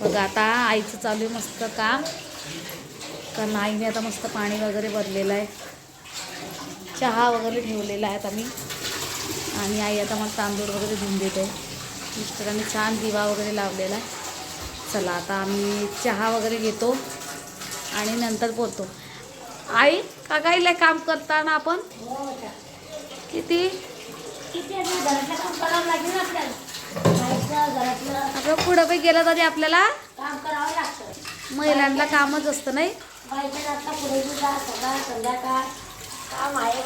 बघा आता आईचं चालू आहे मस्त काम. कारण आईने आता मस्त पाणी वगैरे भरलेलं आहे. चहा वगैरे ठेवलेला आहे आता मी. आणि आई आता मला तांदूळ वगैरे धुवून देते. मिस्टरांनी छान दिवा वगैरे लावलेला आहे. चला आता आम्ही चहा वगैरे घेतो आणि नंतर बोलतो. आई का काहीला काम करताना आपण? किती? किती लागेल आपल्याला. आपलं पुढं काही गेलं तरी आपल्याला काम करावं लागतं. महिलांना कामच असतं नाही? आता पुढे संध्याकाळ. काम आहे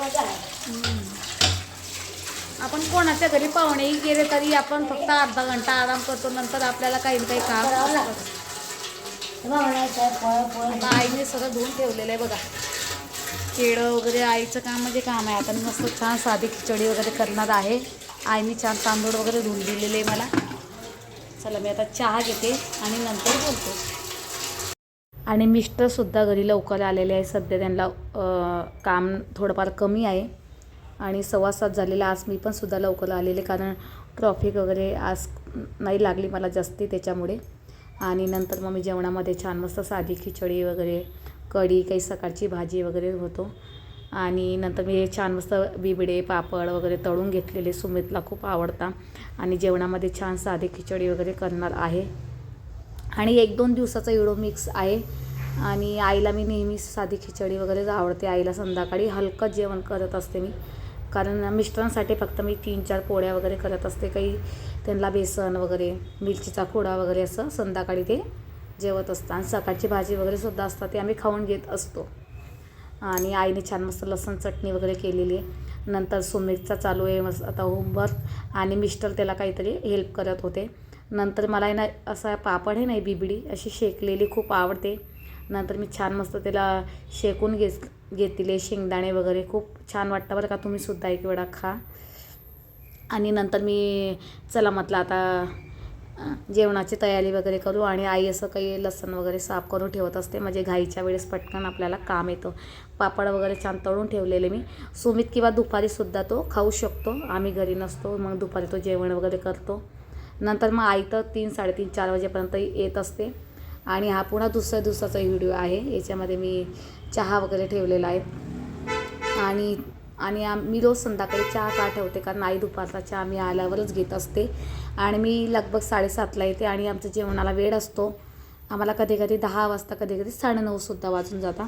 आपण कोणाच्या घरी पाहुणेही गेले तरी आपण फक्त अर्धा घंटा आराम करतो नंतर आपल्याला काही ना काही काम करावं. लागतं. आईने सगळं धुवून ठेवलेलं आहे बघा. केळं वगैरे आईचं काम म्हणजे काम आहे. आता मी मस्त छान साधी खिचडी वगैरे करणार आहे. आईने छान तांदूळ वगैरे धुवून दिलेले आहे मला. चला मी आता चहा घेते आणि नंतर बोलतो. आणि मिस्टरसुद्धा घरी लवकर आलेले आहे सध्या त्यांना काम थोडंफार कमी आहे. आणि सव्वा सात झालेला आज मी पण सुद्धा लवकर आलेले कारण ट्रॉफिक वगैरे आज नाही लागली मला जास्ती त्याच्यामुळे. आणि नंतर मग मी जेवणामध्ये छान मस्त साधी खिचडी वगैरे कढी काही सकाळची भाजी वगैरे होतो. आणि नंतर मी हे छान मस्त बिबडे पापड वगैरे तळून घेतलेले सुमितला खूप आवडता. आणि जेवणामध्ये छान साधी खिचडी वगैरे करणार आहे. आणि एक दोन दिवसाचा इडो मिक्स आहे. आणि आईला मी नेहमी साधी खिचडी वगैरेच आवडते. आईला संध्याकाळी हलकं जेवण करत असते मी. कारण मिस्टरांसाठी फक्त मी तीन चार पोळ्या वगैरे करत असते. काही त्यांना बेसन वगैरे मिरचीचा खोडा वगैरे असं संध्याकाळी ते जेवत असतं आणि सकाळची भाजी वगैरे सुद्धा असतात ते आम्ही खाऊन घेत असतो. आणि आईने छान मस्त लसण चटणी वगैरे केलेली आहे. नंतर सुमितचा चालू आहे मस्त आता होमवर्क आणि मिस्टर त्याला काहीतरी हेल्प करत होते. नंतर मला आहे ना असा पापड आहे नाही बिबडी अशी शेकलेली खूप आवडते. नंतर मी छान मस्त त्याला शेकून घेत घेतले शेंगदाणे वगैरे. खूप छान वाटतं बरं का तुम्ही सुद्धा एक वेळा खा. आणि नंतर मी चला म्हटलं आता जेवणाची तयारी वगैरे करू आणि आई असं काही लसण वगैरे साफ करून ठेवत असते. म्हणजे घाईच्या वेळेस पटकन आपल्याला काम येतं. पापड वगैरे छान तळून ठेवलेले मी. सुमित किंवा दुपारीसुद्धा तो खाऊ शकतो. आम्ही घरी नसतो मग दुपारी तो जेवण वगैरे करतो. नंतर मग आई तर तीन साडेतीन चार वाजेपर्यंत येत असते. आणि हा पुन्हा दुसऱ्या दिवसाचा व्हिडिओ आहे. याच्यामध्ये मी चहा वगैरे ठेवलेला आहे. आणि आणि आम मी रोज संध्याकाळी चहा का ठेवते? कारण आई दुपारचा चहा मी आल्यावरच घेत असते. आणि मी लगभग साडेसातला येते आणि आमचं जेवणाला वेळ असतो. आम्हाला कधी कधी दहा वाजता कधी कधी साडेनऊसुद्धा वाजून जाता.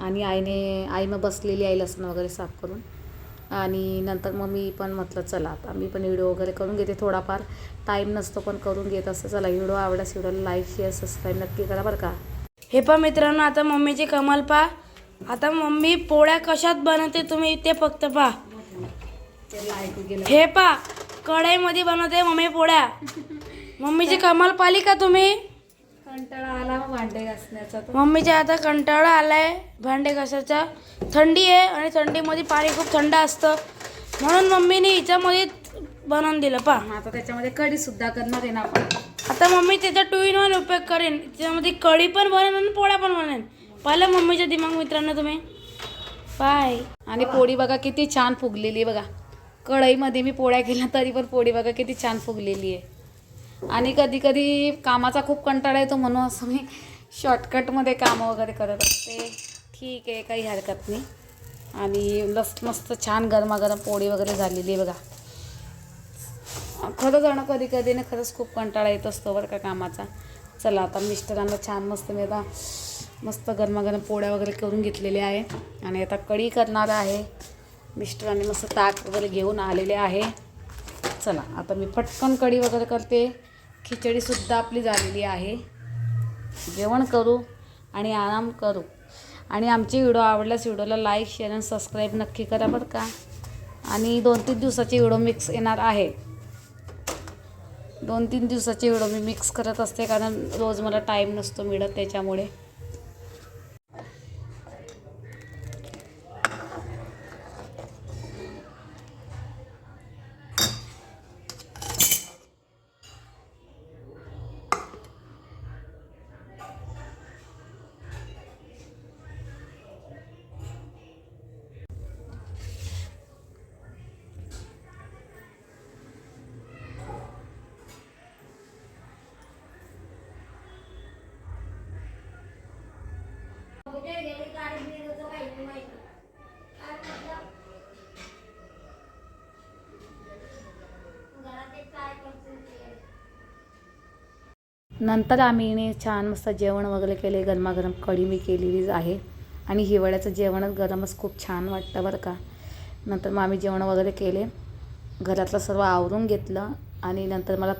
आणि आईने आई मग बसलेली आई लसण वगैरे साफ करून. आणि नंतर मग मी पण म्हटलं चला आता. मी पण व्हिडिओ वगैरे करून घेते थोडाफार. टाईम नसतो पण करून घेत असतं. चला व्हिडिओ आवडल्यास व्हिडिओला लाईक शेअर सबस्क्राईब नक्की करा बरं का? हे पा मित्रांनो आता मम्मीची कमाल पा आता मम्मी पोळ्या कशात बनवते तुम्ही ते फक्त पा हे पा कढईमध्ये बनवते मम्मी पोळ्या. मम्मीची कमाल पाली का तुम्ही? कंटाळा आला मग भांडे घासण्याचा मम्मीच्या आता कंटाळा आलाय. भांडे घासायचा. थंडी आहे आणि थंडीमध्ये पाणी खूप थंड असतं. म्हणून मम्मीने हिच्यामध्ये बनवून दिलं पा आता त्याच्यामध्ये कढी सुद्धा करणार आहे ना आपण. आता मम्मी त्याचा टू इन वन उपयोग करेन. त्याच्यामध्ये कढी पण बनवेन आणि पोळ्या पण बनवेन. पाहिलं मम्मीच्या दिमाग मित्रांनो तुम्ही? पाय आणि पोळी बघा किती छान फुगलेली आहे बघा. कढईमध्ये मी पोळ्या केल्या तरी पण पोळी बघा किती छान फुगलेली आहे. आणि कधी कधी कामाचा खूप कंटाळा येतो म्हणून असं मी शॉर्टकटमध्ये कामं वगैरे करत असते. ठीक आहे काही हरकत नाही. आणि लस मस्त छान गरमागरम पोळी वगैरे झालेली आहे बघा. खरं जाणं कधी कधी ना खरंच खूप कंटाळा येत असतो बरं का कामाचा. चला आता मिस्टरांना छान मस्त मी आता मस्त गरमागरम पोळ्या वगैरे करून घेतलेल्या आहे. आणि आता कढी करणार आहे. मिस्टरांनी मस्त ताक वगैरे घेऊन आलेले आहे. चला आता मी पटकन कढी वगैरे करते. खिचडीसुद्धा आपली झालेली आहे. जेवण करू आणि आराम करू. आणि आमची व्हिडिओ आवडल्यास व्हिडिओला लाईक शेअर आणि सबस्क्राईब नक्की करा बरं का. आणि दोन तीन दिवसाची व्हिडिओ मिक्स येणार आहे. दोन तीन दिवसाची व्हिडिओ मी मिक्स करत असते कारण रोज मला टाईम नसतो मिळत त्याच्यामुळे. कॉम्प्युटर गेले गाडी माहिती. काय म्हटलं घरात एक काय करतो नंतर आम्ही छान मस्त जेवण वगैरे केले गरमागरम कढी मी केलेलीच आहे. आणि हिवाळ्याचं जेवणच गरमच खूप छान वाटतं बरं का. नंतर मग आम्ही जेवण वगैरे केले. घरातलं सर्व आवरून घेतलं. आणि नंतर मला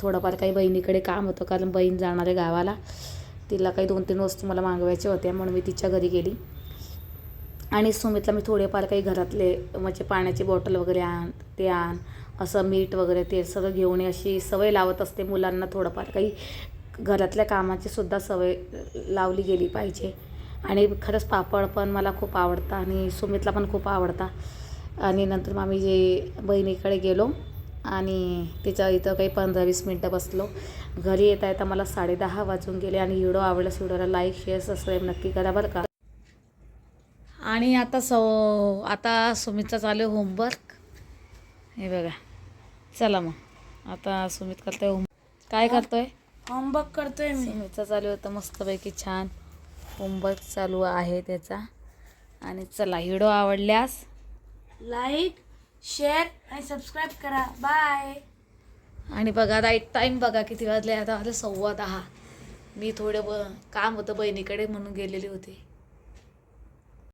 थोडंफार काही बहिणीकडे काम होतं कारण बहीण जाणार आहे गावाला. तिला काही दोन तीन वस्तू मला मागवायच्या होत्या म्हणून मी तिच्या घरी गेली. आणि सुमितला मी थोडेफार काही घरातले म्हणजे पाण्याची बॉटल वगैरे आण ते आण असं मीठ वगैरे ते सगळं घेऊन अशी सवय लावत असते मुलांना थोडंफार. काही घरातल्या कामाची सुद्धा सवय लावली गेली पाहिजे. आणि खरंच पापड पण मला खूप आवडतं आणि सुमितला पण खूप आवडता. आणि नंतर मग आम्ही जे बहिणीकडे गेलो आणि तिच्या इथं काही पंधरा वीस मिनटं बसलो. घरी येता येता मला साडेदहा वाजून गेले आणि व्हिडिओ आवडल्यास व्हिडिओला लाईक शेअर सबस्क्राईब नक्की करा बरं का. आणि आता सो आता सुमितचा चालू आहे होमवर्क. हे बघा. चला मग. आता सुमित करतोय होम काय करतोय? होमवर्क करतोय मी. सुमितचा चालू होतं मस्तपैकी छान होमवर्क चालू आहे त्याचा. आणि चला व्हिडिओ आवडल्यास लाईक शेअर आणि सबस्क्राईब करा. बाय आणि बघा आता एक टाईम बघा किती वाजले. आता वाजले सव्वा दहा. मी थोडं ब काम होतं बहिणीकडे म्हणून गेलेली होती.